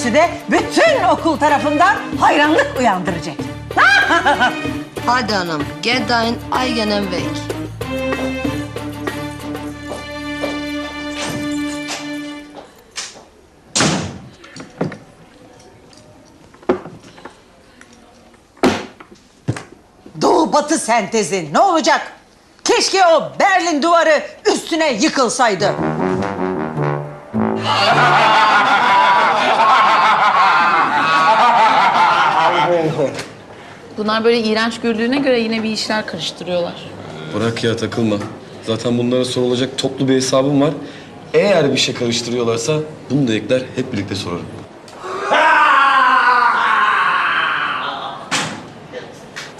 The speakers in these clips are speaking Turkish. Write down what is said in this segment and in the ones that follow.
görüntüsü de bütün okul tarafından hayranlık uyandıracak. Hadi hanım, geh dein eigenen Weg. Doğu batı sentezi ne olacak? Keşke o Berlin duvarı üstüne yıkılsaydı. Bunlar böyle iğrenç gördüğüne göre yine bir işler karıştırıyorlar. Bırak ya takılma. Zaten bunlara sorulacak toplu bir hesabım var. Eğer bir şey karıştırıyorlarsa bunu da ekler hep birlikte sorarım.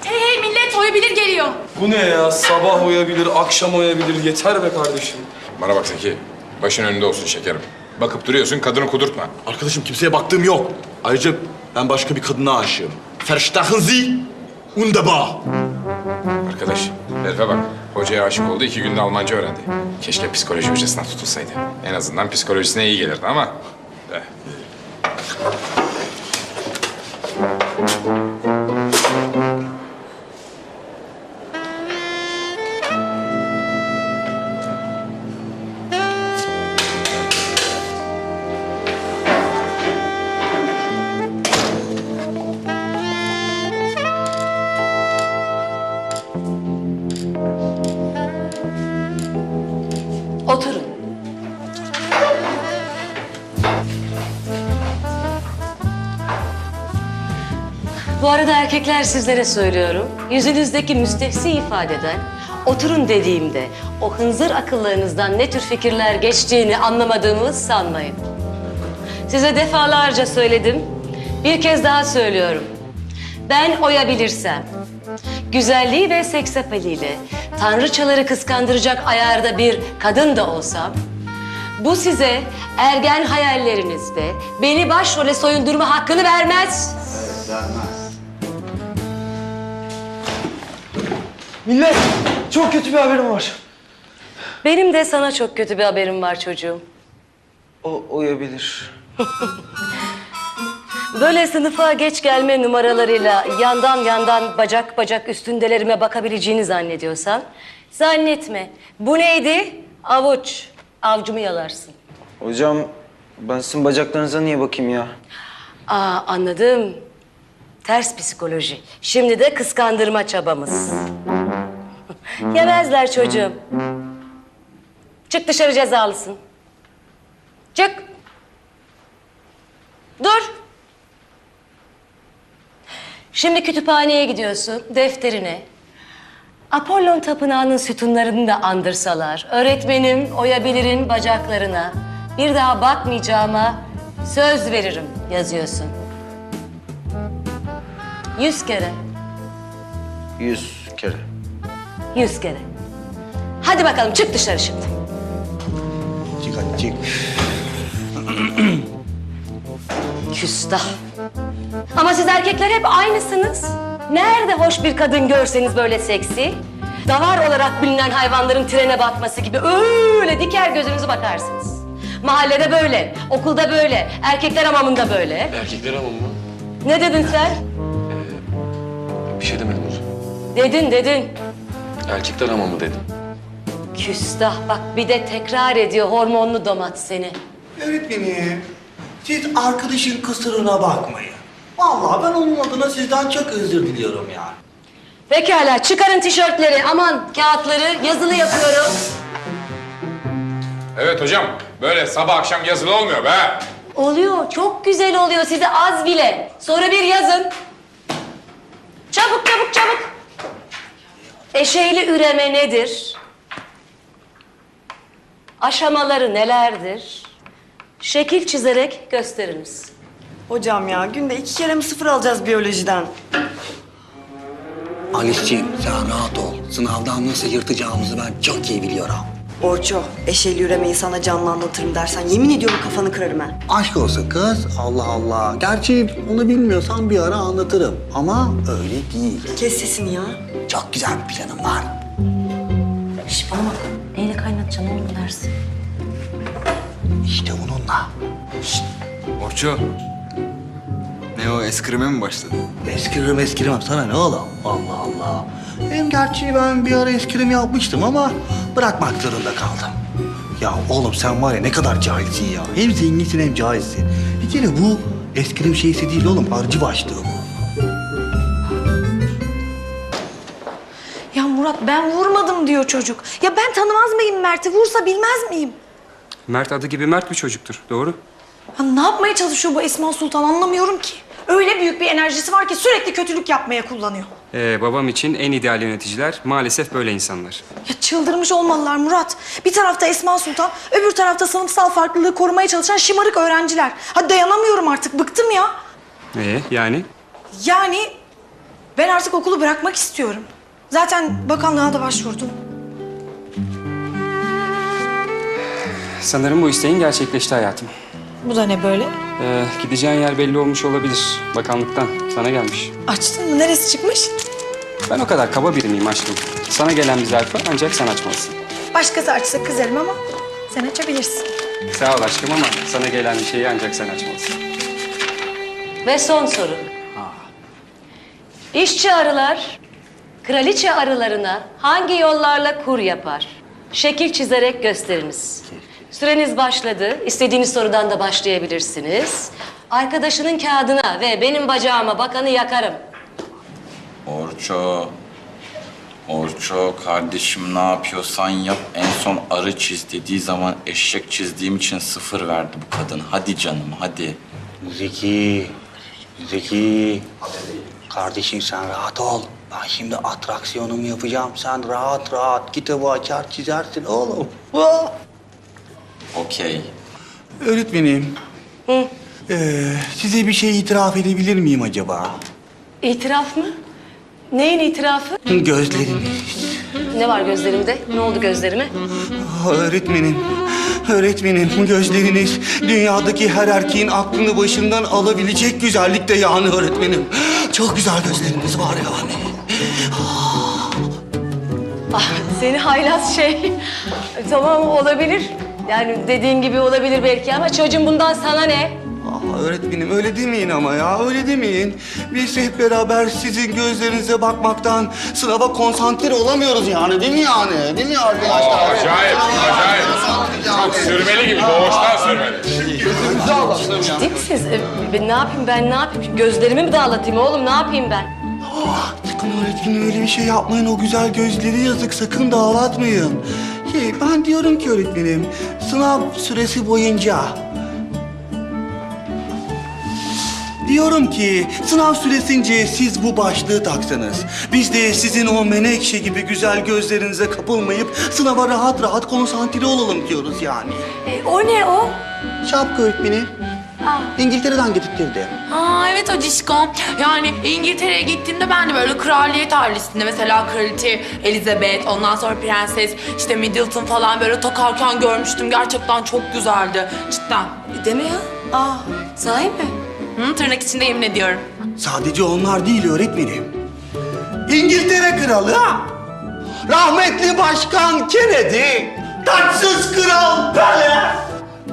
Hey hey millet oyabilir geliyor. Bu ne ya? Sabah oyabilir, akşam oyabilir. Yeter be kardeşim. Bana bak Zeki. Başın önünde olsun şekerim. Bakıp duruyorsun kadını kudurtma. Arkadaşım kimseye baktığım yok. Ayrıca ben başka bir kadına aşığım. Verstachen Sie? Wunderbar. Arkadaş herife bak. Hocaya aşık oldu iki günde Almanca öğrendi. Keşke psikoloji hocasına tutulsaydı. En azından psikolojisine iyi gelirdi ama. eh. Erkekler sizlere söylüyorum. Yüzünüzdeki müstehsi ifadeden oturun dediğimde o hınzır akıllarınızdan ne tür fikirler geçtiğini anlamadığımı sanmayın. Size defalarca söyledim. Bir kez daha söylüyorum. Ben oyabilirsem, güzelliği ve seks apeliyle tanrıçaları kıskandıracak ayarda bir kadın da olsam, bu size ergen hayallerinizde beni başrole soyundurma hakkını vermez. Millet, çok kötü bir haberim var. Benim de sana çok kötü bir haberim var çocuğum. O uyabilir. Böyle sınıfa geç gelme numaralarıyla yandan yandan bacak bacak üstündelerime bakabileceğini zannediyorsan zannetme. Bu neydi? Avuç. Avcumu yalarsın. Hocam, ben sizin bacaklarınıza niye bakayım ya? Aa anladım. Ters psikoloji. Şimdi de kıskandırma çabamız. Yemezler çocuğum. Çık dışarı cezalısın. Çık. Dur. Şimdi kütüphaneye gidiyorsun, defterine. Apollon tapınağının sütunlarını da andırsalar, öğretmenim oyabilirin bacaklarına bir daha bakmayacağıma söz veririm yazıyorsun. Yüz kere, Yüz kere. Yüz kere. Hadi bakalım çık dışarı şimdi. Çık hadi çık. Küstah. Ama siz erkekler hep aynısınız. Nerede hoş bir kadın görseniz böyle seksi? Davar olarak bilinen hayvanların trene batması gibi öyle diker gözünüzü bakarsınız. Mahallede böyle, okulda böyle, erkekler hamamında böyle. Erkekler ama mı? Ne dedin sen? Bir şey demedim hocam. Dedin dedin. Erkekler ama mı dedim. Küstah bak bir de tekrar ediyor hormonlu domat seni. Öğretmenim, siz arkadaşın kusuruna bakmayın. Vallahi ben onun adına sizden çok özür diliyorum yani. Pekala çıkarın tişörtleri aman kağıtları yazılı yapıyorum. Evet hocam. Böyle sabah akşam yazılı olmuyor be. Oluyor çok güzel oluyor size az bile. Sonra bir yazın. Çabuk çabuk çabuk. Eşeğli üreme nedir? Aşamaları nelerdir? Şekil çizerek gösteriniz. Hocam ya günde iki kere mi sıfır alacağız biyolojiden? Alice'ciğim sen rahat ol. Sınavdan nasıl yırtacağımızı ben çok iyi biliyorum. Orço, eşeğli üremeyi sana canlı anlatırım dersen yemin ediyorum kafanı kırarım ha. Aşk olsun kız. Allah Allah. Gerçi onu bilmiyorsan bir ara anlatırım. Ama öyle değil. Kes sesini ya. Çok güzel bir planım var. Şş bana bak. Neyle kaynatacaksın oğlum dersin? İşte onunla. Orço. Ne o eskrime mi başladın? Eskirim eskirim sana ne oğlum? Allah Allah. Hem gerçi ben bir ara eskirim yapmıştım ama bırakmak zorunda kaldım. Ya oğlum sen var ya ne kadar cahilsin ya. Hem zenginsin hem cahilsin. Bir kere bu eskirim şeysi değil oğlum harcı başlığı bu. Murat ben vurmadım diyor çocuk. Ya ben tanımaz mıyım Mert'i? Vursa bilmez miyim? Mert adı gibi Mert bir çocuktur. Doğru. Ya ne yapmaya çalışıyor bu Esma Sultan anlamıyorum ki. Öyle büyük bir enerjisi var ki sürekli kötülük yapmaya kullanıyor. Ee, babam için en ideal yöneticiler maalesef böyle insanlar. Ya çıldırmış olmalılar Murat. Bir tarafta Esma Sultan, öbür tarafta sınıfsal farklılığı korumaya çalışan şımarık öğrenciler. Ha dayanamıyorum artık, bıktım ya. Ee, yani? Yani ben artık okulu bırakmak istiyorum. Zaten bakanlığa da başvurdum. Sanırım bu isteğin gerçekleşti hayatım. Bu da ne böyle? Ee, gideceğin yer belli olmuş olabilir. Bakanlıktan sana gelmiş. Açtın mı? Neresi çıkmış? Ben o kadar kaba biri miyim aşkım? Sana gelen bir zarfı ancak sen açmalısın. Başkası açsa kızarım ama sen açabilirsin. Sağ ol aşkım ama sana gelen bir şeyi ancak sen açmalısın. Ve son soru. İşçi arılar kraliçe arılarına hangi yollarla kur yapar? Şekil çizerek gösteriniz. Süreniz başladı. İstediğiniz sorudan da başlayabilirsiniz. Arkadaşının kağıdına ve benim bacağıma bakanı yakarım. Orço. Orço kardeşim ne yapıyorsan yap. En son arı çiz dediği zaman eşek çizdiğim için sıfır verdi bu kadın. Hadi canım hadi. Zeki, Zeki. Kardeşim sen rahat ol. Ben şimdi atraksiyonumu yapacağım. Sen rahat rahat kitabı açar çizersin oğlum. Okey. Öğretmenim. Ee, size bir şey itiraf edebilir miyim acaba? İtiraf mı? Neyin itirafı? Gözleriniz. Ne var gözlerimde? Ne oldu gözlerime? Öğretmenim, öğretmenim gözleriniz dünyadaki her erkeğin aklını başından alabilecek güzellikte yani öğretmenim. Çok güzel gözleriniz var yani. Ah, seni haylaz şey. tamam olabilir. Yani dediğin gibi olabilir belki ama çocuğum bundan sana ne? Aa, öğretmenim öyle demeyin ama ya öyle demeyin. Biz hep beraber sizin gözlerinize bakmaktan sınava konsantre olamıyoruz yani değil mi yani? Değil mi arkadaşlar? Acayip, acayip. Çok sürmeli gibi, doğuştan sürmeli. Ciddi misiniz? Ee, ben ne yapayım ben ne yapayım? Gözlerimi mi dağılatayım oğlum ne yapayım ben? Sakın öğretmenim öyle bir şey yapmayın. O güzel gözleri yazık. Sakın dağlatmayın. Şey, ben diyorum ki öğretmenim, sınav süresi boyunca... Diyorum ki sınav süresince siz bu başlığı taksanız. Biz de sizin o menekşe gibi güzel gözlerinize kapılmayıp sınava rahat rahat konsantre olalım diyoruz yani. E, o ne o? Şapka öğretmenim. İngiltere'den getirtirdi. Aa evet o Cişkom. Yani İngiltere'ye gittiğimde ben de böyle kraliyet ailesinde mesela kraliçe Elizabeth, ondan sonra prenses işte Middleton falan böyle takarken görmüştüm. Gerçekten çok güzeldi. Cidden. Deme ya. Aa, sahi mi? Hı, tırnak içinde yemin ediyorum. Sadece onlar değil öğretmenim. İngiltere kralı, rahmetli başkan Kennedy, taçsız kral Pele,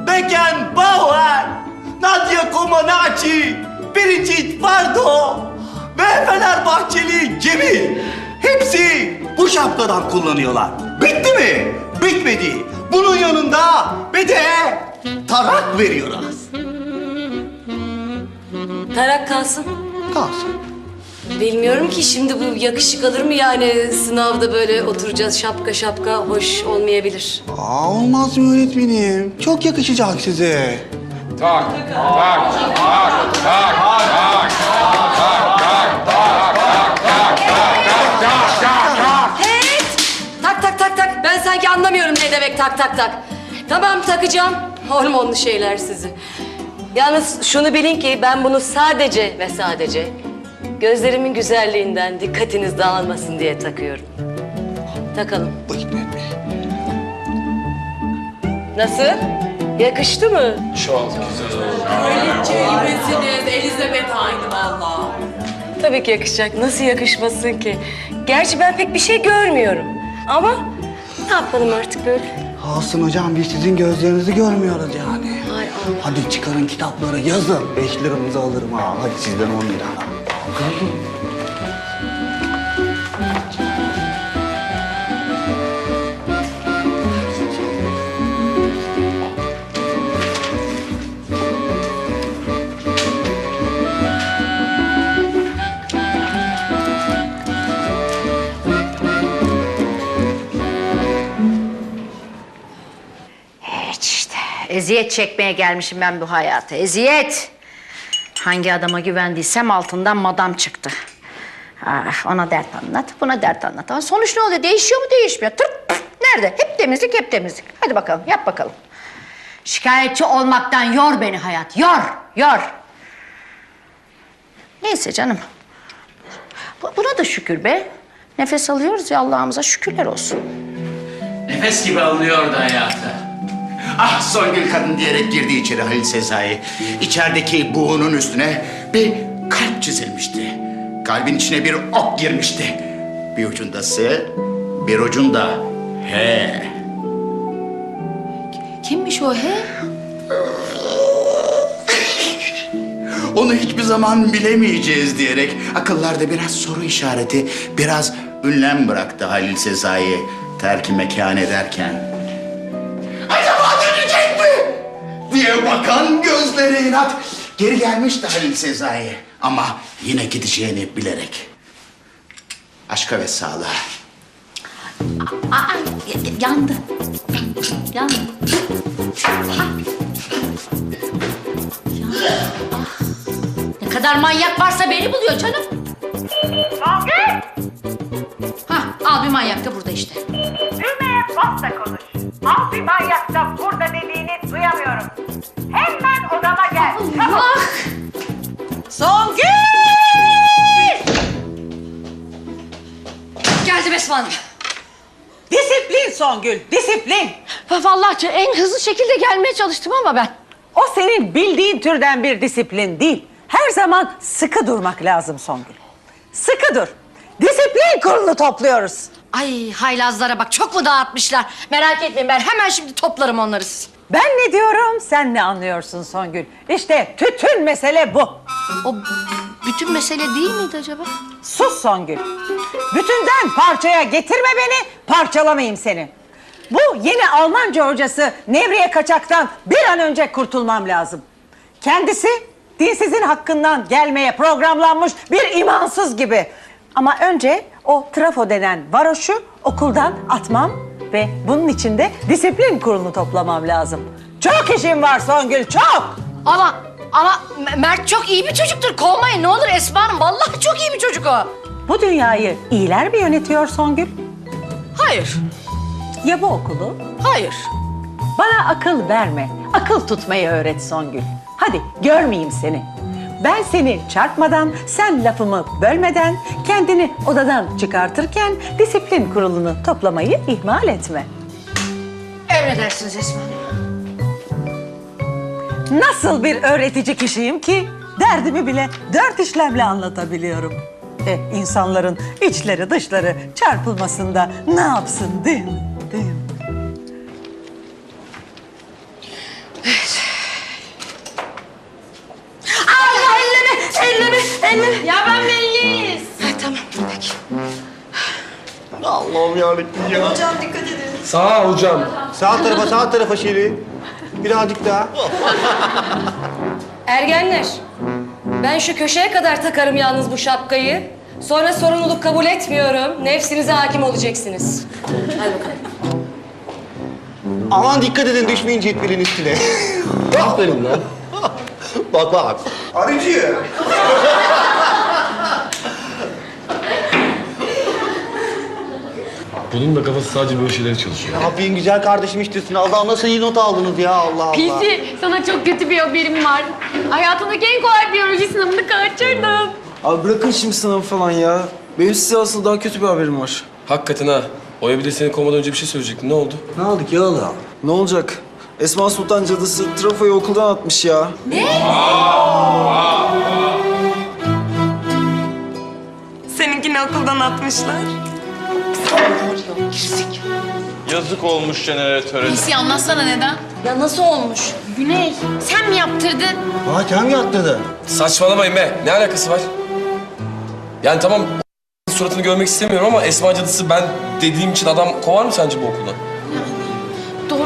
Beckenbauer, Nadia Comaneci, Brigitte Bardot ve Fenerbahçeli Cemil. Hepsi bu şapkadan kullanıyorlar. Bitti mi? Bitmedi. Bunun yanında bir de tarak veriyoruz. Tarak kalsın. Kalsın. Bilmiyorum ki şimdi bu yakışık alır mı yani sınavda böyle oturacağız şapka şapka hoş olmayabilir. Aa, olmaz mı öğretmenim? Çok yakışacak size. Tak, tak, tak, tak, tak. Evet. Tak tak tak tak. Ben sanki anlamıyorum ne demek tak tak tak. Tamam takacağım. Hormonlu şeyler sizi. Yalnız şunu bilin ki ben bunu sadece ve sadece gözlerimin güzelliğinden dikkatiniz dağılmasın diye takıyorum. Takalım. Buyurun öğretmenim. Nasıl? Yakıştı mı? Kraliçe gibisiniz. Elizabeth aynı valla. Tabii ki yakışacak. Nasıl yakışmasın ki? Gerçi ben pek bir şey görmüyorum. Ama ne yapalım artık böyle? Olsun hocam biz sizin gözlerinizi görmüyoruz yani. Hay Allah. Hadi çıkarın kitapları yazın. Beş liranızı alırım ha. Hadi sizden on lira. Evet Eziyet çekmeye gelmişim ben bu hayata. Eziyet. Hangi adama güvendiysem altından madam çıktı. Ah, ona dert anlat, buna dert anlat. Ama sonuç ne oluyor? Değişiyor mu, değişmiyor? Tırt, pırt. nerede? Hep temizlik, hep temizlik. Hadi bakalım, yap bakalım. Şikayetçi olmaktan yor beni hayat. Yor, yor. Neyse canım. Bu- Buna da şükür be. Nefes alıyoruz ya Allah'ımıza şükürler olsun. Nefes gibi alınıyordu hayata. Ah Songül kadın diyerek girdi içeri Halil Sezai. İçerideki buğunun üstüne bir kalp çizilmişti. Kalbin içine bir ok girmişti. Bir ucunda S, bir ucunda H. Kimmiş o he? Onu hiçbir zaman bilemeyeceğiz diyerek akıllarda biraz soru işareti, biraz ünlem bıraktı Halil Sezai terki mekan ederken. Diye bakan gözleri inat. Geri gelmişti Halil Sezai ama yine gideceğini bilerek. Aşka ve sağlığa. Aa, y- y- yandı. Yandı. Ah. Ah. Ne kadar manyak varsa beni buluyor canım. Ha, al bir manyak da burada işte. Düğmeye bas da konuş. Al bir manyak da burada dediğini duyamıyorum. Hemen odama gel. Çabuk. Songül! Geldim Esma Hanım. Disiplin Songül, disiplin. Vallahi en hızlı şekilde gelmeye çalıştım ama ben. O senin bildiğin türden bir disiplin değil. Her zaman sıkı durmak lazım Songül. Sıkı dur. Disiplin kurulu topluyoruz. Ay haylazlara bak çok mu dağıtmışlar? Merak etmeyin ben hemen şimdi toplarım onları siz. Ben ne diyorum, sen ne anlıyorsun Songül? İşte tütün mesele bu. O bütün mesele değil miydi acaba? Sus Songül. Bütünden parçaya getirme beni, parçalamayayım seni. Bu yeni Almanca hocası Nevriye Kaçak'tan bir an önce kurtulmam lazım. Kendisi dinsizin hakkından gelmeye programlanmış bir imansız gibi. Ama önce o trafo denen varoşu okuldan atmam ve bunun için de disiplin kurulunu toplamam lazım. Çok işim var Songül, çok. Ama ama Mert çok iyi bir çocuktur. Kovmayın ne olur Esma Hanım. Vallahi çok iyi bir çocuk o. Bu dünyayı iyiler mi yönetiyor Songül? Hayır. Ya bu okulu? Hayır. Bana akıl verme. Akıl tutmayı öğret Songül. Hadi görmeyeyim seni. Ben seni çarpmadan, sen lafımı bölmeden, kendini odadan çıkartırken disiplin kurulunu toplamayı ihmal etme. Emredersiniz Esma. Nasıl bir öğretici kişiyim ki derdimi bile dört işlemle anlatabiliyorum. E, insanların içleri dışları çarpılmasında ne yapsın değil mi? Elleme. Ya ben belliyiz. tamam peki. Allah'ım yarabbim ya. Hocam dikkat edin. Sağ ol hocam. Sağ tarafa sağ tarafa Şeri. Birazcık daha. Ergenler, ben şu köşeye kadar takarım yalnız bu şapkayı. Sonra sorumluluk kabul etmiyorum. Nefsinize hakim olacaksınız. Hadi bakalım. Aman dikkat edin düşmeyin cetvelin üstüne. Aferin lan. bak bak. Arıcı. Bunun da kafası sadece böyle şeylere çalışıyor. Ne yapayım güzel kardeşim işte sınavdan nasıl iyi not aldınız ya Allah Allah. Pisi, sana çok kötü bir haberim var. Hayatımdaki en kolay biyoloji sınavını kaçırdım. Abi bırakın şimdi sınavı falan ya. Benim size asıl daha kötü bir haberim var. Hakikaten ha. Oya bir de seni kovmadan önce bir şey söyleyecekti. Ne oldu? Ne oldu ki oğlum? Ne olacak? Esma Sultan cadısı trafoyu okuldan atmış ya. Seninkini okuldan atmışlar. Yok. Girsik. Yazık olmuş jeneratöre. Neyse anlatsana neden? Ya nasıl olmuş? Güney sen mi yaptırdın? Hakem yaptırdı. Saçmalamayın be. Ne alakası var? Yani tamam suratını görmek istemiyorum ama Esma cadısı ben dediğim için adam kovar mı sence bu okuldan?